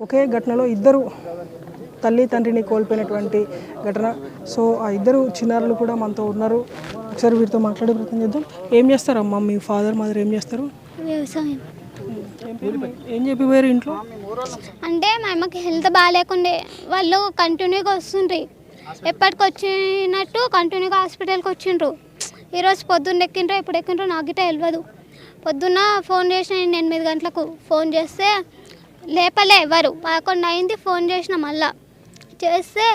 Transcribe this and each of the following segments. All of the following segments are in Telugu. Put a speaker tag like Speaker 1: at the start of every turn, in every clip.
Speaker 1: ఒకే ఘటనలో ఇద్దరు తల్లి తండ్రిని కోల్పోయినటువంటి ఘటన. సో ఆ ఇద్దరు చిన్నారులు కూడా మనతో ఉన్నారు. ఒకసారి వీరితో మాట్లాడే ప్రయత్నం చేద్దాం. ఏం చేస్తారమ్మా? మీ ఫాదర్ మదర్ ఏం చేస్తారు?
Speaker 2: వ్యవసాయం.
Speaker 1: ఏం చెప్పిపోయారు ఇంట్లో?
Speaker 2: అంటే మా అమ్మకి హెల్త్ బాగాలేకుండే వాళ్ళు కంటిన్యూగా వస్తుండ్రి. ఎప్పటికి వచ్చినట్టు కంటిన్యూగా హాస్పిటల్కి వచ్చిండ్రు. ఈరోజు పొద్దున్న ఎక్కిండ్రు ఎప్పుడు ఎక్కిండ్రు నాకు గిట్ట తెలియదు పొద్దున్న ఫోన్ చేసిన ఎనిమిది గంటలకు ఫోన్ చేస్తే లేపలే ఎవరు? పదకొండు అయింది ఫోన్ చేసిన మళ్ళా. చేస్తే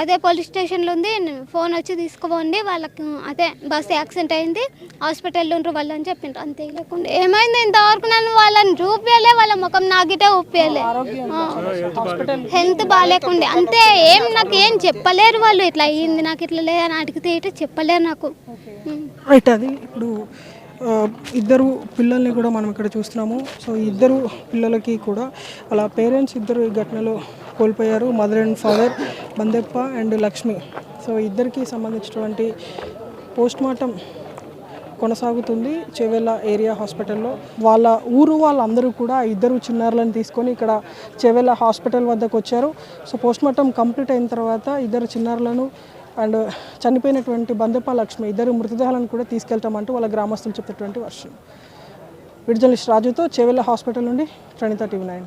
Speaker 2: అదే పోలీస్ స్టేషన్లో ఉంది ఫోన్ వచ్చి తీసుకుపోండి వాళ్ళకి అదే బస్ యాక్సిడెంట్ అయింది హాస్పిటల్లో ఉండ్రు వాళ్ళు అని చెప్పిండ్రు. అంతే లేకుండా. ఏమైంది ఇంతవరకు నన్ను వాళ్ళని చూపించలే వాళ్ళ ముఖం నాగిటే ఊపియలే. హెల్త్ బాగాలేకుండే. అంతే ఏం నాకు ఏం చెప్పలేరు వాళ్ళు. ఇట్లా అయ్యింది నాకు ఇట్లా లేదని అడిగితే ఇట్లా చెప్పలేరు నాకు.
Speaker 1: రైట్ అది. ఇప్పుడు ఇద్దరు పిల్లల్ని కూడా మనం ఇక్కడ చూస్తున్నాము. సో ఇద్దరు పిల్లలకి కూడా అలా పేరెంట్స్ ఇద్దరు ఈ ఘటనలో కోల్పోయారు. Mother and father Bandeppa and Lakshmi. So ఇద్దరికి సంబంధించినటువంటి పోస్ట్ మార్టం కొనసాగుతుంది చెవెళ్ళ ఏరియా హాస్పిటల్లో. వాళ్ళ ఊరు వాళ్ళందరూ కూడా ఇద్దరు చిన్నారులను తీసుకొని ఇక్కడ చెవెళ్ళ హాస్పిటల్ వద్దకు వచ్చారు. సో పోస్ట్ మార్టం కంప్లీట్ అయిన తర్వాత ఇద్దరు చిన్నారులను అండ్ చనిపోయినటువంటి బందెప్ప లక్ష్మి ఇద్దరు మృతదేహాలను కూడా తీసుకెళ్తామంటూ వాళ్ళ గ్రామస్తులు చెప్తున్నటువంటి వర్షం. విడుదల రాజుతో చెవెళ్ళ హాస్పిటల్ నుండి ప్రణిత టీవీ నైన్.